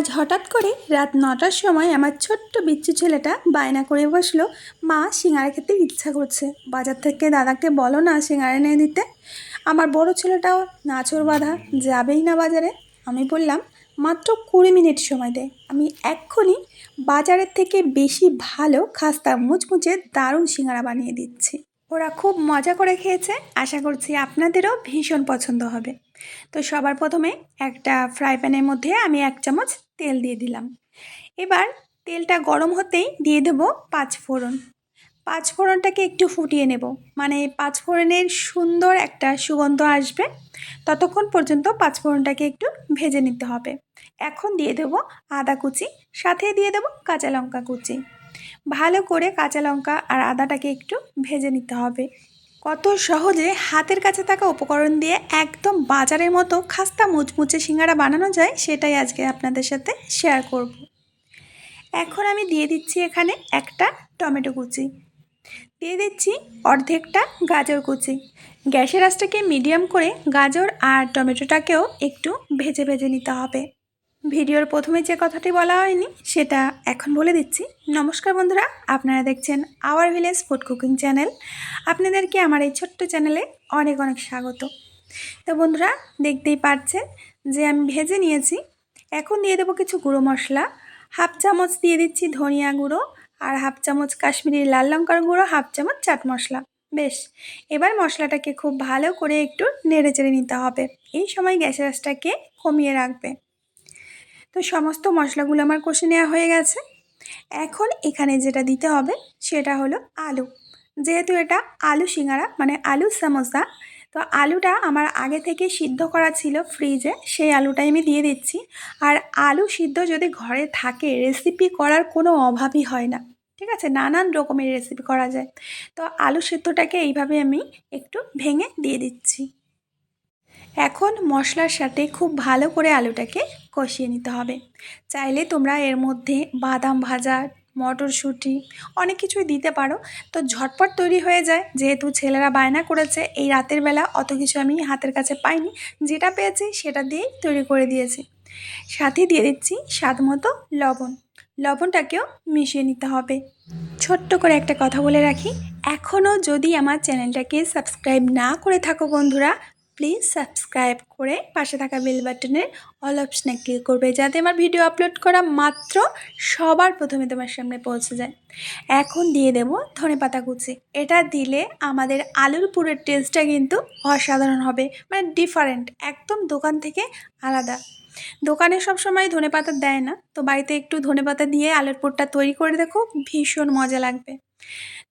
আজ হঠাৎ করে রাত নটার সময় আমার ছোট্ট বিচ্ছু ছেলেটা বায়না করে বসল, মা, সিঙ্গারা খেতে ইচ্ছা করছে। বাজার থেকে দাদাকে বলো না সিঙ্গারা এনে দিতে। আমার বড় ছেলেটাও নাচর বাঁধা, যাবেই না বাজারে। আমি বললাম, মাত্র কুড়ি মিনিট সময় দেয় আমি এক্ষুনি বাজারের থেকে বেশি ভালো খাস্তা মুচমুচে দারুণ সিঙ্গারা বানিয়ে দিচ্ছি। ওরা খুব মজা করে খেয়েছে। আশা করছি আপনাদেরও ভীষণ পছন্দ হবে। তো সবার প্রথমে একটা ফ্রাই প্যানের মধ্যে আমি এক চামচ তেল দিয়ে দিলাম। এবার তেলটা গরম হতেই দিয়ে দেবো পাঁচ ফোড়ন। পাঁচ ফোড়নটাকে একটু ফুটিয়ে নেব। মানে পাঁচ ফোড়নের সুন্দর একটা সুগন্ধ আসবে। ততক্ষণ পর্যন্ত পাঁচ ফোড়নটাকে একটু ভেজে নিতে হবে। এখন দিয়ে দেবো আদা কুচি, সাথে দিয়ে দেবো কাঁচা লঙ্কা কুচি। ভালো করে কাঁচা লঙ্কা আর আদাটাকে একটু ভেজে নিতে হবে। কত সহজে হাতের কাছে থাকা উপকরণ দিয়ে একদম বাজারের মতো খাস্তা মুচমুচে সিঙ্গারা বানানো যায় সেটাই আজকে আপনাদের সাথে শেয়ার করব। এখন আমি দিয়ে দিচ্ছি এখানে একটা টমেটো কুচি। দিয়ে দিচ্ছি অর্ধেকটা গাজর কুচি। গ্যাসের আঁচটাকে মিডিয়াম করে গাজর আর টমেটোটাকেও একটু ভেজে ভেজে নিতে হবে। ভিডিওর প্রথমে যে কথাটি বলা হয়নি, সেটা এখন বলে দিচ্ছি। নমস্কার বন্ধুরা, আপনারা দেখছেন our village food cooking channel আপনাদেরকে আমার এই ছোট্ট চ্যানেলে অনেক অনেক স্বাগত। তো বন্ধুরা, দেখতেই পারছেন যে আমি ভেজে নিয়েছি। এখন দিয়ে দেবো কিছু গুঁড়ো মশলা। হাফ চামচ দিয়ে দিচ্ছি ধনিয়া গুঁড়ো আর হাফ চামচ কাশ্মীরি লাল লঙ্কার গুঁড়ো, হাফ চামচ চাট মশলা। বেশ, এবার মশলাটাকে খুব ভালো করে একটু নেড়ে চেড়ে নিতে হবে। এই সময় গ্যাসের কমিয়ে রাখবে। তো সমস্ত মশলাগুলো আমার কষে নেওয়া হয়ে গেছে। এখন এখানে যেটা দিতে হবে সেটা হলো আলু। যেহেতু এটা আলু সিঙ্গারা মানে আলু সামোসা, তো আলুটা আমার আগে থেকে সিদ্ধ করা ছিল ফ্রিজে, সেই আলুটাই আমি দিয়ে দিচ্ছি। আর আলু সিদ্ধ যদি ঘরে থাকে রেসিপি করার কোনো অভাবই হয় না। ঠিক আছে? নানান রকমের রেসিপি করা যায়। তো আলু সিদ্ধটাকে এইভাবে আমি একটু ভেঙে দিয়ে দিচ্ছি। এখন মশলার সাথে খুব ভালো করে আলুটাকে কষিয়ে নিতে হবে। চাইলে তোমরা এর মধ্যে বাদাম ভাজা, মটরশুঁটি, অনেক কিছুই দিতে পারো। তো ঝটপট তৈরি হয়ে যায়। যেহেতু ছেলেরা বায়না করেছে, এই রাতের বেলা অত কিছু আমি হাতের কাছে পাইনি। যেটা পেয়েছি সেটা দিয়েই তৈরি করে দিয়েছি। সাথে দিয়ে দিচ্ছি স্বাদ মতো লবণ। লবণটাকেও মিশিয়ে নিতে হবে। ছোট্ট করে একটা কথা বলে রাখি। এখনও যদি আমার চ্যানেলটাকে সাবস্ক্রাইব না করে থাকো বন্ধুরা প্লিজ সাবস্ক্রাইব করে পাশে থাকা বেল বাটনের অল অপশনে ক্লিক করবে যাতে আমার ভিডিও আপলোড করা মাত্র সবার প্রথমে তোমার সামনে পৌঁছে যায়। এখন দিয়ে দেব ধনে পাতা কুচি। এটা দিলে আমাদের আলুর পুরের টেস্টটা কিন্তু অসাধারণ হবে মানে ডিফারেন্ট একদম দোকান থেকে আলাদা। দোকানে সব সময় ধনে পাতা দেয় না, তো বাড়িতে একটু ধনে পাতা দিয়ে আলুর পুরটা তৈরি করে দেখো, ভীষণ মজা লাগবে।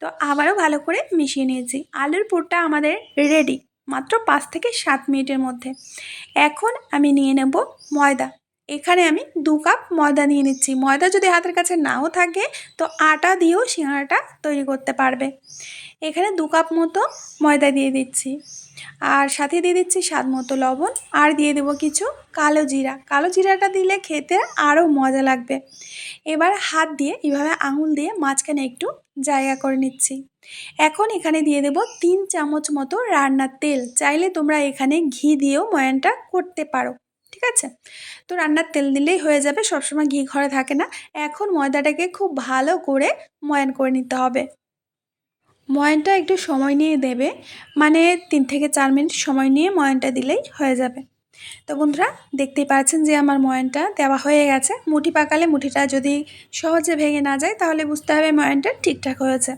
তো আবারও ভালো করে মিশিয়ে নিয়েছি। আলুর পুরটা আমাদের রেডি মাত্র পাঁচ থেকে সাত মিনিটের মধ্যে। এখন আমি নিয়ে নেব ময়দা। এখানে আমি দু কাপ ময়দা নিয়ে নিচ্ছি। ময়দা যদি হাতের কাছে নাও থাকে, তো আটা দিয়েও সিঙাড়াটা তৈরি করতে পারবে। এখানে দু কাপ মতো ময়দা দিয়ে দিচ্ছি। আর সাথে দিয়ে দিচ্ছি স্বাদ মতো লবণ। আর দিয়ে দেবো কিছু কালো জিরা। কালো জিরাটা দিলে খেতে আরও মজা লাগবে। এবার হাত দিয়ে এভাবে আঙুল দিয়ে মাঝখানে একটু জায়গা করে নিচ্ছি। এখন এখানে দিয়ে দেব তিন চামচ মতো রান্নার তেল। চাইলে তোমরা এখানে ঘি দিয়েও ময়ানটা করতে পারো। ঠিক আছে? তো রান্নার তেল দিলেই হয়ে যাবে। সবসময় ঘি ঘরে থাকে না। এখন ময়দাটাকে খুব ভালো করে ময়ান করে নিতে হবে। ময়ানটা একটু সময় নিয়ে দেবে। মানে তিন থেকে চার মিনিট সময় নিয়ে ময়ানটা দিলেই হয়ে যাবে। তো বন্ধুরা, দেখতেই পাচ্ছেন যে আমার ময়ানটা দেওয়া হয়ে গেছে। মুঠি পাকালে মুঠিটা যদি সহজে ভেঙে না যায়, তাহলে বুঝতে হবে ময়ানটা ঠিকঠাক হয়েছে।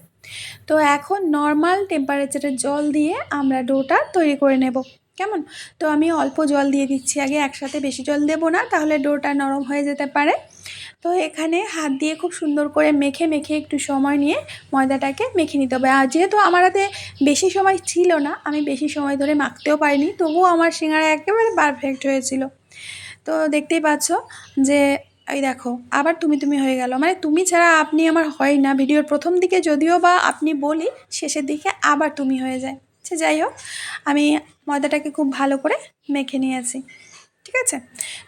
তো এখন নর্মাল টেম্পারেচারের জল দিয়ে আমরা ডোটা তৈরি করে নেব। কেমন? তো আমি অল্প জল দিয়ে দিচ্ছি। আগে একসাথে বেশি জল দেবো না, তাহলে ডোটা নরম হয়ে যেতে পারে। তো এখানে হাত দিয়ে খুব সুন্দর করে মেখে মেখে একটু সময় নিয়ে ময়দাটাকে মেখে নিতে হবে। আর যেহেতু আমার হাতে বেশি সময় ছিল না, আমি বেশি সময় ধরে মাখতেও পারিনি, তবুও আমার সিঙ্গারা একেবারে পারফেক্ট হয়েছিল। তো দেখতেই পাচ্ছ যে, এই দেখো, আবার তুমি তুমি হয়ে গেল। মানে তুমি ছাড়া আপনি আমার হয় না। ভিডিওর প্রথম দিকে যদিও বা আপনি বলি, শেষের দিকে আবার তুমি হয়ে যায়। সে যাই হোক, আমি ময়দাটাকে খুব ভালো করে মেখে নিয়েছি। ঠিক আছে?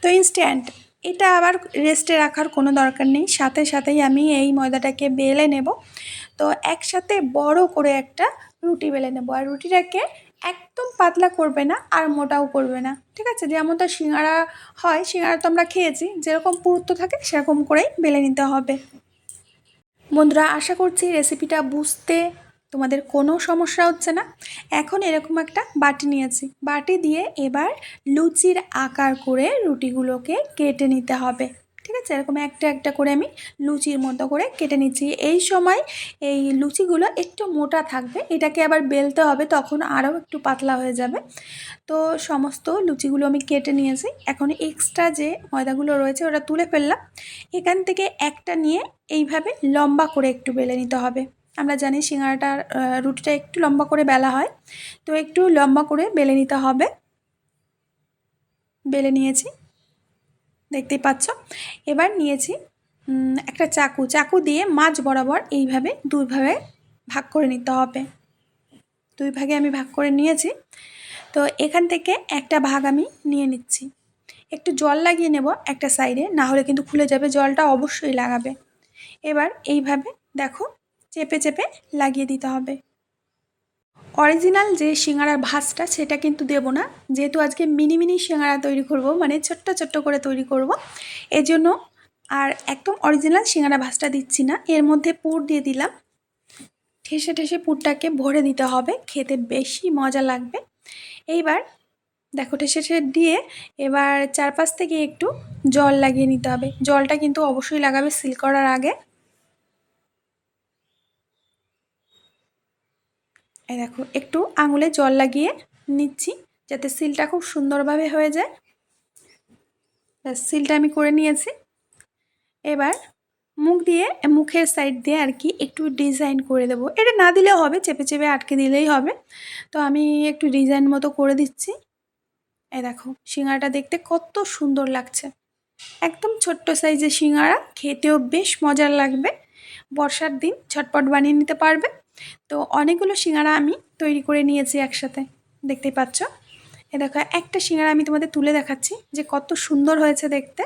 তো ইনস্ট্যান্ট এটা আবার রেস্টে রাখার কোনো দরকার নেই। সাথে সাথেই আমি এই ময়দাটাকে বেলে নেব। তো একসাথে বড় করে একটা রুটি বেলে নেব। আর রুটিটাকে একদম পাতলা করবে না আর মোটাও করবে না। ঠিক আছে? যেমন তো সিঙ্গারা হয়, সিঙ্গারা তো আমরা খেয়েছি। যেরকম পুরুত্ব থাকে, সেরকম করেই বেলে নিতে হবে। বন্ধুরা, আশা করছি রেসিপিটা বুঝতে তোমাদের কোনো সমস্যা হচ্ছে না। এখন এরকম একটা বাটি নিয়েছি। বাটি দিয়ে এবার লুচির আকার করে রুটিগুলোকে কেটে নিতে হবে। ঠিক আছে? এরকম একটা একটা করে আমি লুচির মতো করে কেটে নিচ্ছি। এই সময় এই লুচিগুলো একটু মোটা থাকবে। এটাকে আবার বেলতে হবে, তখন আরও একটু পাতলা হয়ে যাবে। তো সমস্ত লুচিগুলো আমি কেটে নিয়েছি। এখন এক্সট্রা যে ময়দাগুলো রয়েছে, ওটা তুলে ফেললাম। এখান থেকে একটা নিয়ে এইভাবে লম্বা করে একটু বেলে নিতে হবে। আমরা জানি সিঙ্গারাটার রুটিটা একটু লম্বা করে বেলা হয়, তো একটু লম্বা করে বেলে নিতে হবে। বেলে নিয়েছি, দেখতেই পাচ্ছ। এবার নিয়েছি একটা চাকু। চাকু দিয়ে মাছ বরাবর এইভাবে দুইভাবে ভাগ করে নিতে হবে। দুই ভাগে আমি ভাগ করে নিয়েছি। তো এখান থেকে একটা ভাগ আমি নিয়ে নিচ্ছি। একটু জল লাগিয়ে নেব একটা সাইডে, না হলে কিন্তু খুলে যাবে, জলটা অবশ্যই লাগাবে। এবার এইভাবে দেখো চেপে চেপে লাগিয়ে দিতে হবে। অরিজিনাল যে সিঙ্গারার ভাঁজটা সেটা কিন্তু দেব না। যেহেতু আজকে মিনি মিনি সিঙ্গারা তৈরি করব মানে ছোট্ট ছোট্ট করে তৈরি করব। এজন্য আর একদম অরিজিনাল সিঙ্গারা ভাঁজটা দিচ্ছি না। এর মধ্যে পুর দিয়ে দিলাম। ঠেসে ঠেসে পুরটাকে ভরে দিতে হবে। খেতে বেশি মজা লাগবে। এইবার দেখো ঠেসে ঠেসে দিয়ে এবার চারপাশ থেকে একটু জল লাগিয়ে নিতে হবে। জলটা কিন্তু অবশ্যই লাগাবে সিল করার আগে। এই দেখো, একটু আঙুলে জল লাগিয়ে নিচ্ছি যাতে সিলটা খুব সুন্দরভাবে হয়ে যায়। সিলটা আমি করে নিয়েছি। এবার মুখ দিয়ে, মুখের সাইড দিয়ে আর কি একটু ডিজাইন করে দেবো। এটা না দিলেও হবে, চেপে চেপে আটকে দিলেই হবে। তো আমি একটু ডিজাইন মতো করে দিচ্ছি। এই দেখো, সিঙ্গারাটা দেখতে কত সুন্দর লাগছে। একদম ছোট্ট সাইজের সিঙ্গারা, খেতেও বেশ মজার লাগবে। বর্ষার দিন ঝটপট বানিয়ে নিতে পারবে। তো অনেকগুলো সিঙ্গারা আমি তৈরি করে নিয়েছি একসাথে। দেখতেই পাচ্ছ? এ দেখো, একটা সিঙ্গারা আমি তোমাদের তুলে দেখাচ্ছি যে কত সুন্দর হয়েছে দেখতে।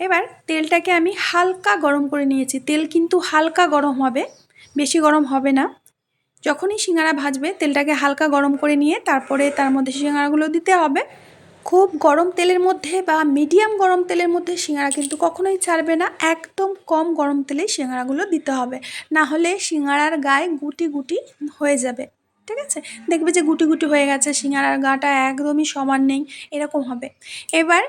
এবার তেলটাকে আমি হালকা গরম করে নিয়েছি। তেল কিন্তু হালকা গরম হবে, বেশি গরম হবে না। যখনই সিঙ্গারা ভাজবে, তেলটাকে হালকা গরম করে নিয়ে তারপরে তার মধ্যে সিঙ্গারাগুলো দিতে হবে। খুব গরম তেলের মধ্যে বা মিডিয়াম গরম তেলের মধ্যে সিঙ্গারা কিন্তু কখনোই ছাড়বে না। একদম কম গরম তেলে সিঙ্গারাগুলো দিতে হবে। না হলে সিঙ্গারার গায়ে গুটি গুটি হয়ে যাবে। ঠিক আছে? দেখবে যে গুটি গুটি হয়ে গেছে, সিঙ্গারার গাটা একদমই সমান নেই, এরকম হবে। এবার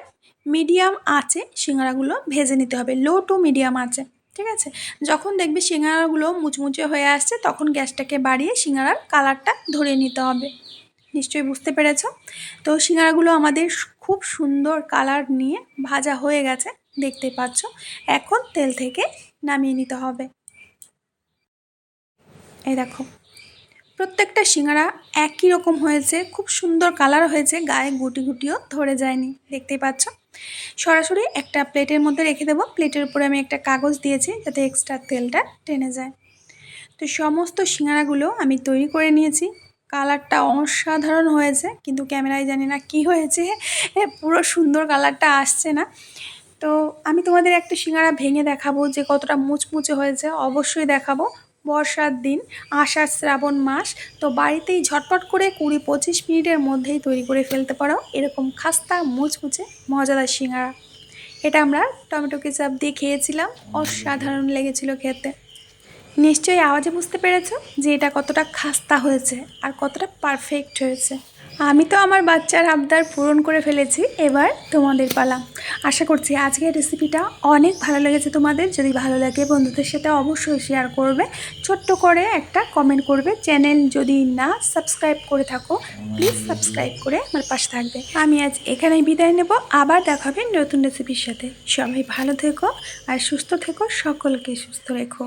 মিডিয়াম আঁচে সিঙ্গারাগুলো ভেজে নিতে হবে, লো টু মিডিয়াম আঁচে। ঠিক আছে? যখন দেখবে সিঙ্গারাগুলো মুচমুচে হয়ে আসছে, তখন গ্যাসটাকে বাড়িয়ে সিঙ্গারার কালারটা ধরে নিতে হবে। নিশ্চয়ই বুঝতে পেরেছ। তো সিঙ্গারাগুলো আমাদের খুব সুন্দর কালার নিয়ে ভাজা হয়ে গেছে, দেখতে পাচ্ছ। এখন তেল থেকে নামিয়ে নিতে হবে। এই দেখো, প্রত্যেকটা সিঙ্গারা একই রকম হয়েছে, খুব সুন্দর কালার হয়েছে, গায়ে গুটি গুটিও ধরে যায়নি দেখতেই পাচ্ছ। সরাসরি একটা প্লেটের মধ্যে রেখে দেবো। প্লেটের উপরে আমি একটা কাগজ দিয়েছি যাতে এক্সট্রা তেলটা টেনে যায়। তো সমস্ত সিঙ্গারাগুলো আমি তৈরি করে নিয়েছি। কালারটা অসাধারণ হয়েছে, কিন্তু ক্যামেরায় জানি না কি হয়েছে পুরো সুন্দর কালারটা আসছে না। তো আমি তোমাদের একটা সিঙ্গারা ভেঙে দেখাবো যে কতটা মুচমুচে হয়েছে, অবশ্যই দেখাবো। বর্ষার দিন, আষাঢ় শ্রাবণ মাস, তো বাড়িতেই ঝটপট করে কুড়ি পঁচিশ মিনিটের মধ্যেই তৈরি করে ফেলতে পারো, এরকম খাস্তা, মুচমুচে, মজাদার সিঙ্গারা। এটা আমরা টমেটো কেচাপ দিয়ে খেয়েছিলাম, অসাধারণ লেগেছিল খেতে। নিশ্চয়ই আওয়াজে বুঝতে পেরেছ যে এটা কতটা খাস্তা হয়েছে আর কতটা পারফেক্ট হয়েছে। আমি তো আমার বাচ্চার আবদার পূরণ করে ফেলেছি, এবার তোমাদের পালা। আশা করছি আজকের রেসিপিটা অনেক ভালো লেগেছে তোমাদের। যদি ভালো লাগে বন্ধুদের সাথে অবশ্যই শেয়ার করবে। ছোট্ট করে একটা কমেন্ট করবে। চ্যানেল যদি না সাবস্ক্রাইব করে থাকো প্লিজ সাবস্ক্রাইব করে আমার পাশে থাকবে। আমি আজ এখানেই বিদায় নেব। আবার দেখা হবে নতুন রেসিপির সাথে। সবাই ভালো থেকো আর সুস্থ থেকো। সকলকে সুস্থ রেখো।